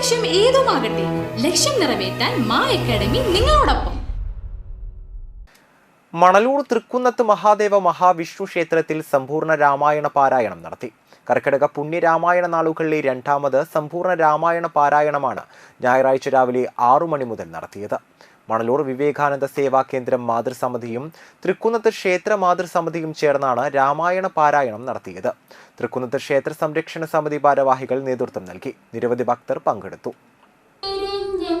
ലക്ഷ്യം ഏതുമാകട്ടെ ലക്ഷ്യം നിറവേറ്റാൻ മാ അക്കാഡമി നിങ്ങളോടൊപ്പം. മണലൂർ തൃക്കുന്നത്ത് മഹാദേവ മഹാവിഷ്ണു ക്ഷേത്രത്തിൽ സമ്പൂർണ രാമായണ പാരായണം നടത്തി. കർക്കിടക പുണ്യരാമായണ നാളുകളിലെ രണ്ടാമത് സമ്പൂർണ രാമായണ പാരായണമാണ് ഞായറാഴ്ച രാവിലെ ആറു മണി മുതൽ നടത്തിയത്. മണലൂർ വിവേകാനന്ദ സേവാ കേന്ദ്രം മാതൃസമിതിയും തൃക്കുന്നത്ത് ക്ഷേത്ര മാതൃസമിതിയും ചേർന്നാണ് രാമായണ പാരായണം നടത്തിയത്. തൃക്കുന്നത്ത് ക്ഷേത്ര സംരക്ഷണ സമിതി ഭാരവാഹികൾ നേതൃത്വം നൽകി. നിരവധി ഭക്തർ പങ്കെടുത്തു. പിരിഞ്ഞൻ